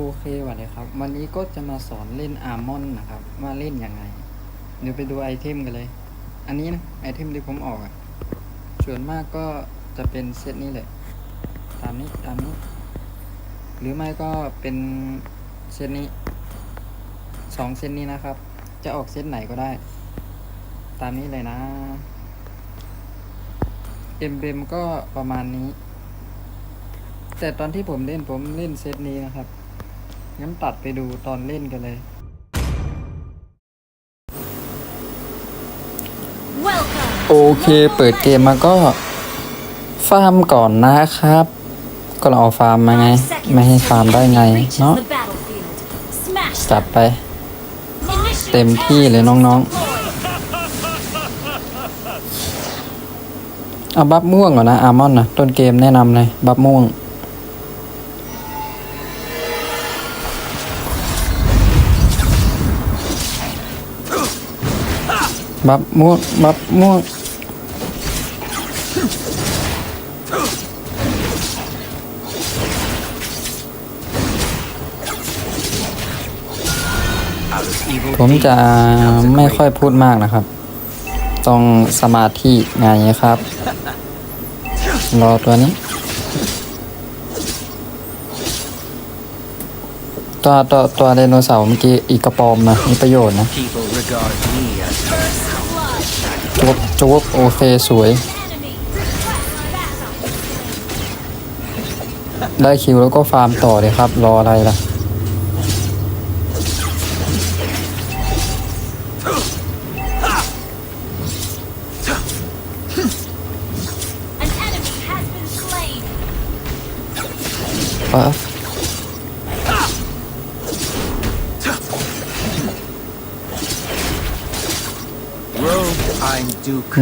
โอเคสวัสดีครับ วันนี้ก็จะมาสอนเล่นอาร์มอนนะครับ ว่าเล่นยังไง เดี๋ยวไปดูไอเทมกันเลย อันนี้นะไอเทมที่ผมออกอะส่วนมากก็จะเป็นเซตนี้เลยตามนี้ตามนี้ หรือไม่ก็เป็นเซตนี้สองเซตนี้นะครับ จะออกเซตไหนก็ได้ ตามนี้เลยนะเอ็มเบมก็ประมาณนี้ แต่ตอนที่ผมเล่นผมเล่นเซตนี้นะครับ งั้นตัดไปดูตอนเล่นกันเลย Welcome. โอเค เปิดเกมมาก็ ฟาร์มก่อนนะครับ ก็เราเอาฟาร์มมาไง Five ไม่ให้ seconds ฟาร์มได้ไง till the enemy reaches เนาะ the battlefield. Smash จัด them. ไป Initiate เต็มที่เลย terrorists น้อง deployed. เอาบัฟม่วงก่อนนะ อาร์มอนนะต้นเกมแนะนำเลย บัฟม่วง บัฟม่วงบัฟม่วงผมจะไม่ค่อยพูดมากนะครับ ต้องสมาธิไงครับ รอตัวนี้ ตัวตัวตัวไดโนเสาร์เมื่อกี้อีกกระปอมนะมีประโยชน์นะ People regard me as First blood. จวบจวบโอเคสวย Enemy. Request backup. ได้คิวแล้วก็ฟาร์มต่อเลยครับ รออะไรล่ะ An enemy has been slain. ปั๊บ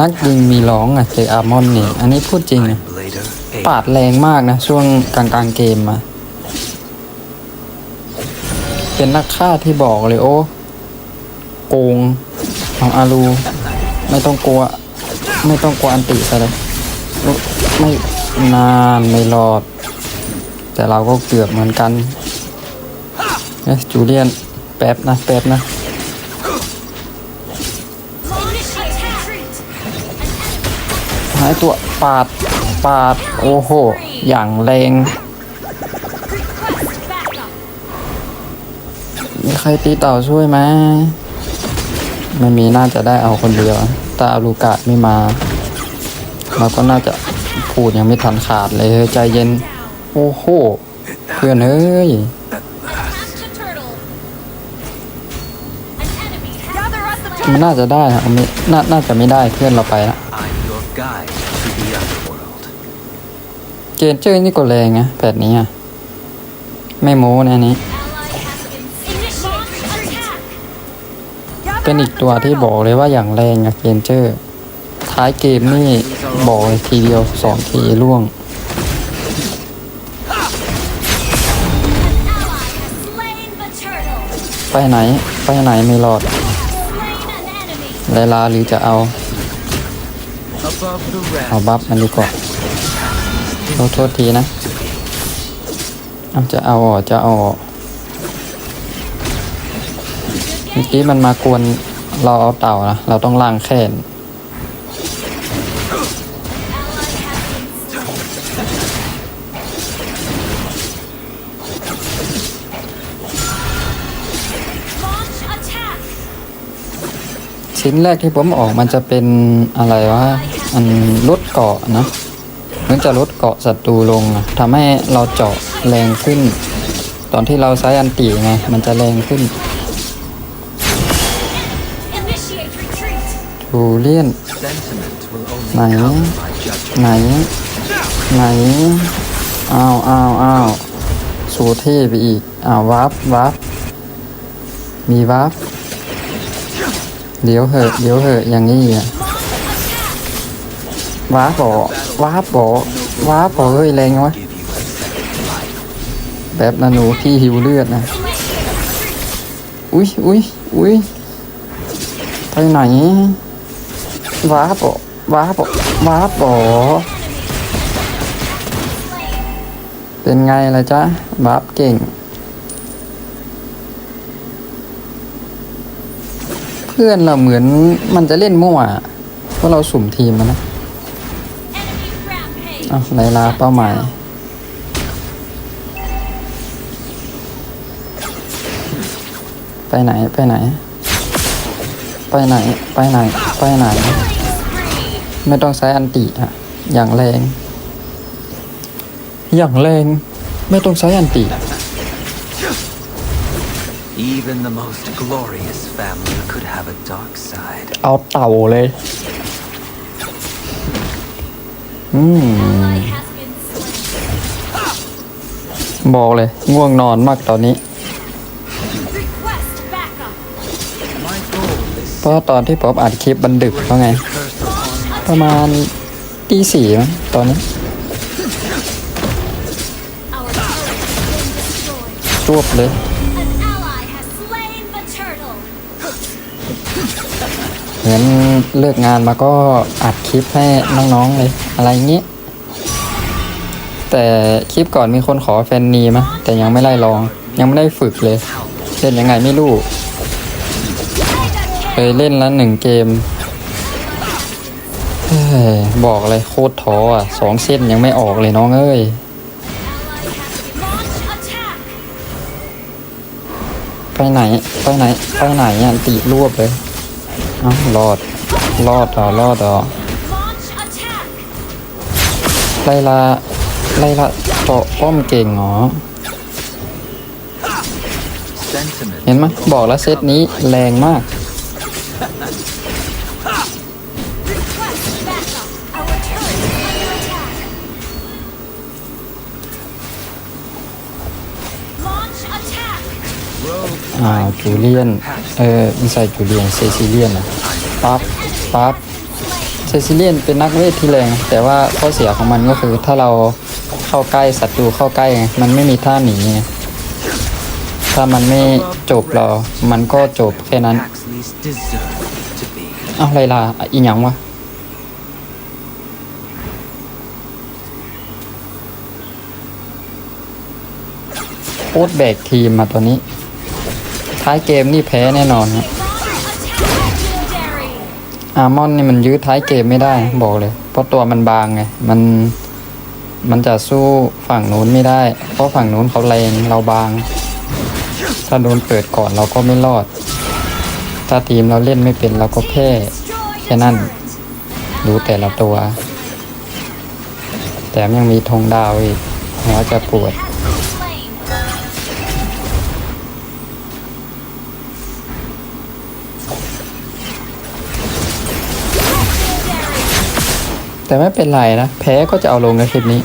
นักยิงมีร้องอะเจออาร์มอนนี่ อันนี้พูดจริงอะ Blader. ปาดแรงมากนะ ช่วงกลางกลางๆเกมมา เป็นนักฆ่าที่บอกเลยโอ้โกงเอาอารูไม่ต้องกลัว ไม่ต้องกลัวอันติซะเลยอุ๊ยไม่นานไม่รอด แต่เราก็เกือบเหมือนกันเอ๊ะจูเลียน แป๊บนะ แป๊บนะ หายตัวปาด ปาด โอ้โห อย่างแรงมีใครตีเต่าช่วยไหมไม่มีน่าจะได้เอาคนเดียวแต่อาลูกาดไม่มาเราก็น่าจะพูดยังไม่ทันขาดเลยเฮ้ยใจเย็น โอ้โห เพื่อนเอ้ยมันน่าจะได้อะไม่น่าน่าจะไม่ได้เพื่อนเราไปละ guide to the underworld. เกนเจอร์นี่ก็แรงนะแผดนี้อะ ไม่โม้นะอันนี้ เป็นอีกตัวที่บอกเลยว่าอย่างแรงอะเกนเจอร์ ท้ายเกมนี่บอกเลยทีเดียวสองทีล่วง ไปไหน ไปไหนไม่รอด Slain an enemy. ไลลาหรือจะเอา เอาบัฟมันดีกว่าโทษโทษทีนะเอาจะเอาออกจะเอาออกเมื่อกี้มันมากวนเราเอาเต่านะเราต้องล่างแค่นชิ้นแรกที่ผมออกมันจะเป็นอะไรวะ มันลดเกาะนะมันจะลดเกาะศัตรูลงนะทำให้เราเจาะแรงขึ้น ตอนที่เราใช้อันตีไงมันจะแรงขึ้นทูเลียน Sentiment will only Này. come by judgment. ไหน ไหน อ้าวอ้าวอ้าวโชว์เท่ไปอีก อ้าววับวับมีวับเดี๋ยวเหอะเดี๋ยวเหอะอย่างนี้อะ ว้าบอว้าบอว้าบอเฮ้ยแรงวะแบบนะหนูที่หิวเลือดนะ อุ้ยอุ้ยอุ้ยไปไหนว้าบอว้าบอว้าบอเป็นไงล่ะจ๊ะบับเก่ง เพื่อนเราเหมือนมันจะเล่นมั่วเพราะเราสุ่มทีมนะ อ้าวไลลาเป้าหมาย ไปไหนไปไหน ไปไหนไปไหนไปไหน Killing spree. ไม่ต้องใช้อันติอะอย่างแรง อย่างแรงไม่ต้องใช้อันติ Even the most glorious family could have a dark side. เอาเต่าเลย อืม Ally has been slain. บอกเลย ง่วงนอนมากตอนนี้ Request backup. My goal is เพราะตอนที่ผมอัดคลิปบันดึกเพราะไง curse upon ประมาณตีสี่มั้งตอนนี้ Our turret has been destroyed. รวบเลย เหมือนเลิกงานมาก็อัดคลิปให้น้องๆเลยอะไรเงี้ยแต่คลิปก่อนมีคนขอแฟนนีมะแต่ยังไม่ได้ลอง ยังไม่ได้ฝึกเลย เล่นยังไงไม่รู้เคยเล่นแล้วหนึ่งเกมบอกเลยโคตรท้ออะสองเส้นยังไม่ออกเลยน้องเอ้ยไปไหน ไปไหน ไปไหนอะติรวบเลย เอ้ารอด รอดต่อรอดต่อ Launch attack. ไลลาไลลาเจาะป้อมเก่งเหรอ sentiment. เห็นไหมยบอกแล้วเซตนี้แรงมาก Request backup. Our turret is under attack. Launch attack. อ่าจูเลียน เออไม่ใช่จูเลียนเซซิเลียนนะปั๊บปั๊บเซซิเลียนเป็นนักเวทที่แรง แต่ว่าข้อเสียของมันก็คือถ้าเราเข้าใกล้ศัตรูเข้าใกล้ มันไม่มีท่าหนีถ้ามันไม่จบเรา มันก็จบแค่นั้น เอาไรลลาอีหยังวะโคตรแบกทีมมาตัวนี้ ท้ายเกมนี่แพ้แน่นอนครับอาร์มอนนี่มันยื้อท้ายเกมไม่ได้บอกเลย เพราะตัวมันบางไง มันมันจะสู้ฝั่งนู้นไม่ได้ เพราะฝั่งนู้นเขาแรงเราบาง ถ้าโดนเปิดก่อนเราก็ไม่รอด ถ้าทีมเราเล่นไม่เป็นเราก็แพ้ Destroy the Kenan. turret. ดูแต่ละตัวแถมยังมีธงดาวอีกหัวจะปวด แต่ไม่เป็นไรนะ แพ้ก็จะเอาลงในคลิปนี้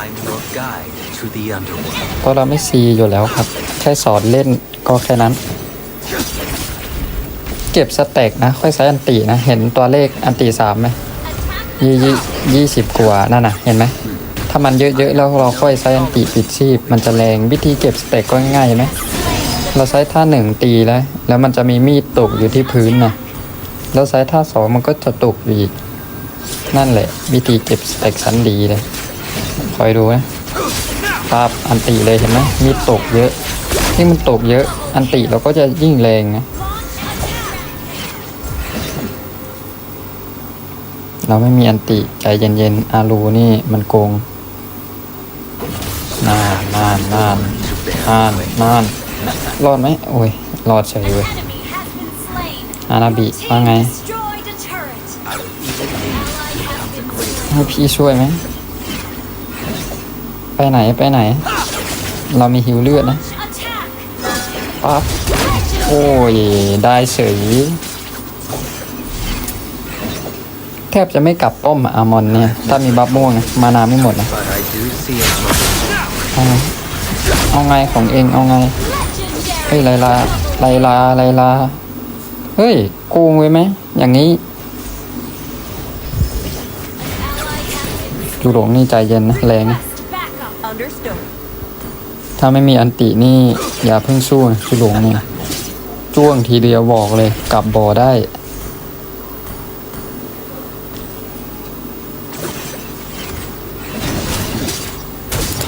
I'm your guide to the underworld. เพราะเราไม่ซีอยู่แล้วครับ แค่สอนเล่นก็แค่นั้น เก็บสเต็กนะ ค่อยใช้อันตินะ เห็นตัวเลขอันติสามไหม Attack ยี่ยี่ยี่สิบกว่านั่นน่ะเห็นไหมถ้ามันเยอะๆแล้วเราค่อยใช้อันติปิดชีพ มันจะแรงวิธีเก็บสเต็กก็ง่ายๆเห็นไหมเราใช้ท่าหนึ่งตีแล้ว แล้วมันจะมีมีดตกอยู่ที่พื้นนะ แล้วใช้ท่าสองมันก็จะตกอยู่อีก นั่นแหละ วิธีเก็บสเต็กชั้นดีเลย คอยดูนะภาพอันติเลยเห็นไหมมีตกเยอะที่มันตกเยอะ อันติเราก็จะยิ่งแรงนะเราไม่มีอันติใจเย็นๆอารูนี่มันโกงนานนานนานนานนานรอดไหมโอ้ยรอดเฉยเว้ย อานาบิว่าไงให้พี่ช่วยไหม ไปไหนไปไหน เรามีหิวเลือดนะปั๊บโอ้ย ได้เฉยแทบจะไม่กลับป้อมอะอามอนเนี่ย ถ้ามีบัฟม่วงอะมานาไม่หมดนะเอาไงเอาไงของเองเอาไงเฮ้ยไลลาไลลาไลลา เฮ้ยโกงไว้ไหม อย่างนี้จูหลงนี่ใจเย็นนะแรงนะถ้าไม่มีอันตินี่ อย่าเพิ่งสู้นะจูหลงเนี่ยจ้วงทีเดียวบอกเลย กลับบ่อได้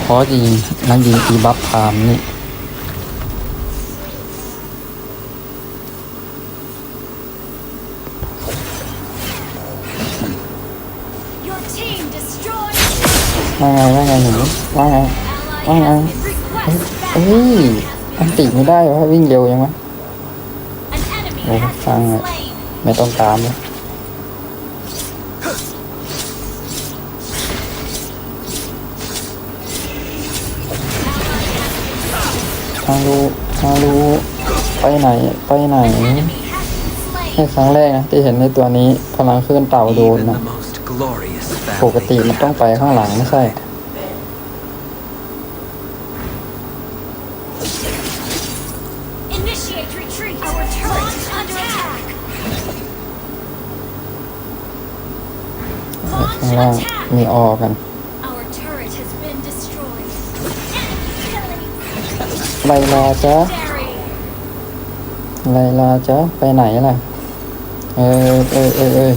พราะจริงนักยิงตีบัฟพามนี่ ว่าไงว่าไงหนูว่าไง Ally Wow. has been เฮ้ย request เฮ้ยอันติไม่ได้วะวิ่งเร็วยังวะ An enemy Oh, has fang been rồi. slain. ไม่ต้องตามเลยฮารูฮารูไปไหน ไปไหน Enemy has been ให้ slain. ครั้งแรกนะที่เห็นในตัวนี้พลังเคลื่อนเต่าโดน Even นะ the most glorious ปกติ family มัน could ต้อง have ไปข้างหลังไม่ใช่ Initiate retreat. Our turret is under attack. ข้างล่าง attack. มีออกัน Our turret has been destroyed. Enemy killing. ไลลาจ๊ะ Dairy. ไลลาจ๊ะไปไหนล่ะ เออเออเออเออ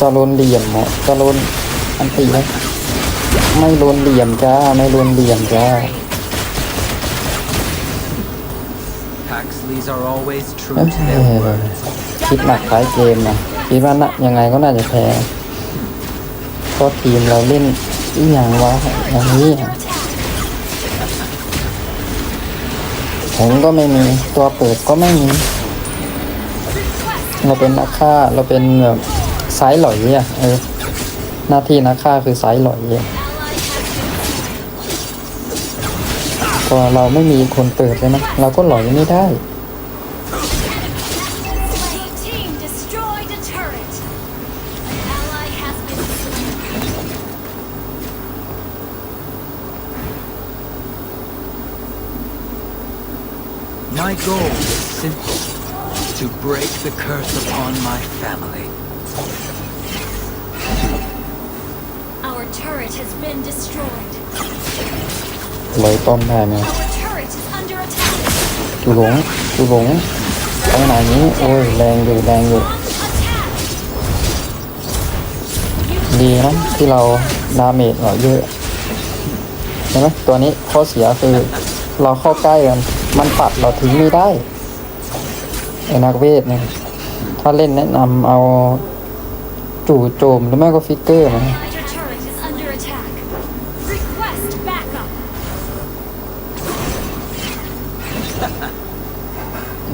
จะโลนเหลี่ยมเหรอจะโลนอันตีไหมไม่โลนเหลี่ยมจ้า ไม่โลนเหลี่ยมจ้า Paxleys are always true to their word. คิดหนักท้ายเกมนะคิดว่านะยังไงก็น่าจะแพ้เพราะทีมเราเล่นอีหยังวะอย่างนี้ผมก็ไม่มีตัวเปิดก็ไม่มี เราเป็นนักฆ่าเราเป็นแบบ สายหลอยอะเออหน้าที่นักฆ่าคือสายหลอยพอเราไม่มีคนเติดใช่ไหมเราก็หลอยไม่ได้ My goal is simple to break the curse upon my family. Turret has been destroyed. ลอยป้อมได้ไหม Our turret is under attack. จูหลงจูหลงไปไหนนี้โอ้ยแรงอยู่แรงอยู่ Launch attack. ดีนะที่เราดาเมจเราเยอะเห็นไหมตัวนี้ข้อเสียคือเราเข้าใกล้กันมันปัดเราทิ้งไม่ได้ไอ้นักเวทเนี่ยถ้าเล่นแนะนำเอาจู่โจมหรือไม่ก็ฟิกเกอร์มา Inhibitor turret is under attack. Request backup.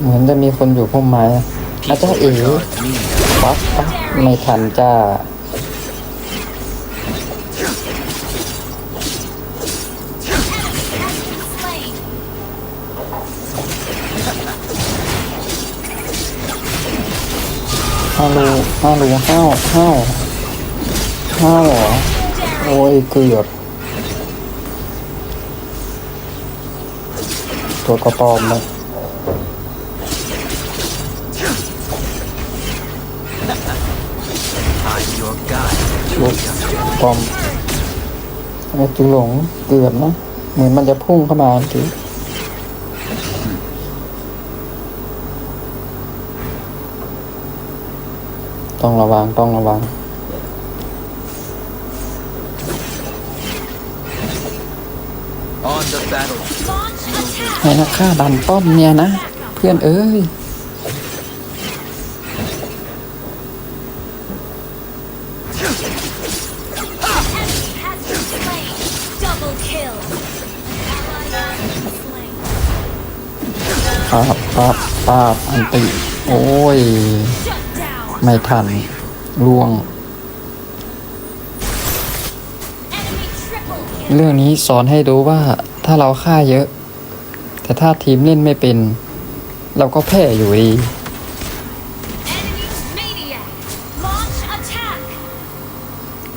เหมือนจะมีคนอยู่พุ่มไม้อาจจะ People เอ๋ regard me ปักปักไม่ทันจ้า Enemy has been slain. ฮัลโหลฮัลโหลห้าวห้าวห้าวเหรอ Dairy. โอ้ยเกือบ ตัวกระปอมเลย I'm your guide. ตัวปอมไอ้จุหลงเกือบนะ เหมือนมันจะพุ่งเข้ามาทีต้องระวัง ต้องระวัง On the ไหนนะค่าดันป้อมเนี่ยนะ เพื่อนเอ้ย Double kill. ปาบปาบปาบอันติ โอ้ย Shut down. ไม่ทันล่วง เรื่องนี้สอนให้รู้ว่าถ้าเราฆ่าเยอะ แต่ถ้าทีมเล่นไม่เป็น เราก็แพ้อยู่ดี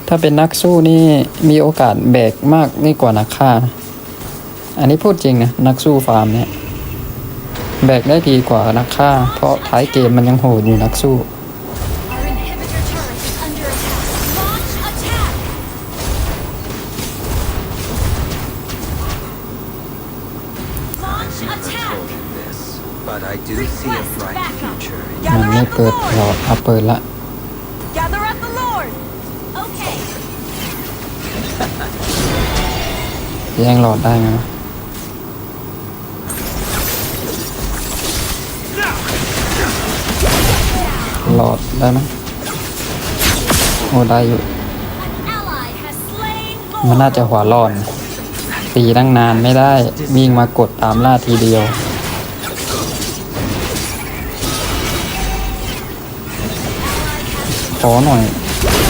ถ้าเป็นนักสู้นี่มีโอกาสแบกมากนี่กว่านักฆ่านะอันนี้พูดจริงนะนักสู้ฟาร์มเนี่ย แบกได้ดีกว่านักฆ่า เพราะท้ายเกมมันยังโหดอยู่นักสู้ Launch Never attack. told you this, but I do see a bright future in มันไม่เปิดหลอดเอาเปิดละ Gather at the Lord. Okay. แย่งหลอดได้ไหมวะหลอดได้ไหมโอ้ได้อยู่ An ally has slain มันน่าจะหัวร้อน ตีตั้งนานไม่ได้วิ่งมากดตามล่าทีเดียว ขอหน่อย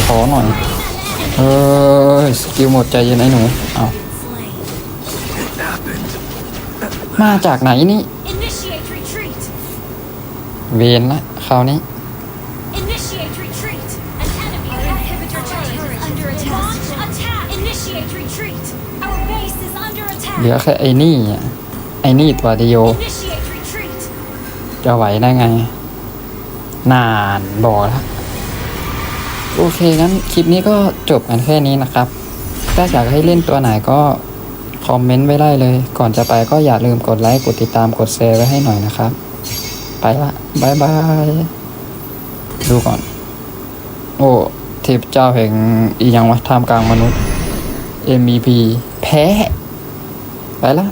ขอหน่อย เออสกิลหมดใจเย็นไอ้หนู เอามาจากไหนนี่ เวนละคราวนี้ ลือ attack. แค่ไอ้นี่อะไอ้นี่ตัวเดียว Initiate retreat. จะไหวได้ไง นานบอกแล้วโอเคงั้นคลิปนี้ก็จบกันแค่นี้นะครับ ถ้าอยากให้เล่นตัวไหนก็คอมเมนต์ไว้ได้เลย ก่อนจะไปก็อย่าลืมกดไลค์ กดติดตามกดแชร์ไว้ให้หน่อยนะครับ ไปละบายบาย ดูก่อน โอ้เทพเจ้าแห่งอีหยังวะท่ามกลางมนุษย์ MVP แพ้ ไปละ